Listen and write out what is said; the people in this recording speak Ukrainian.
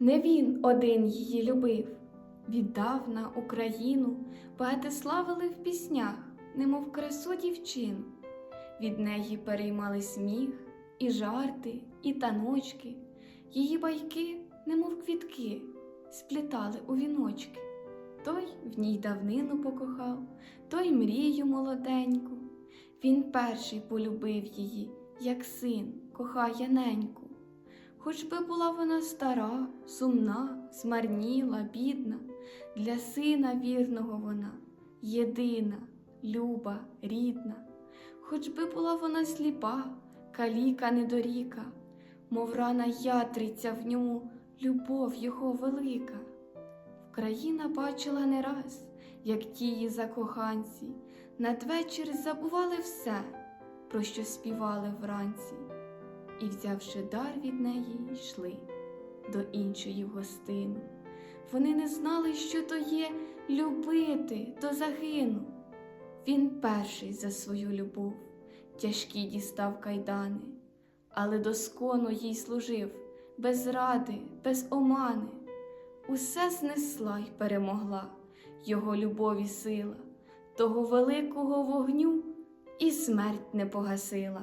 Не він один її любив, віддав на Україну, поети славили в піснях, немов красу дівчину. Від неї переймали сміх, і жарти, і таночки, її байки, немов квітки, сплітали у віночки. Той в ній давнину покохав, той мрію молоденьку. Він перший полюбив її, як син кохає неньку. Хоч би була вона стара, сумна, змарніла, бідна, для сина вірного вона, єдина, люба, рідна. Хоч би була вона сліпа, каліка недоріка, мов рана ятриця в ньому, любов його велика. Вкраїна бачила не раз, як тії закоханці, надвечір забували все, про що співали вранці, і, взявши дар від неї, йшли до іншої в гостину. Вони не знали, що то є любити до загину. Він перший за свою любов тяжкі дістав кайдани, але доскону їй служив, без ради, без омани. Усе знесла й перемогла його любові сила, того великого вогню і смерть не погасила.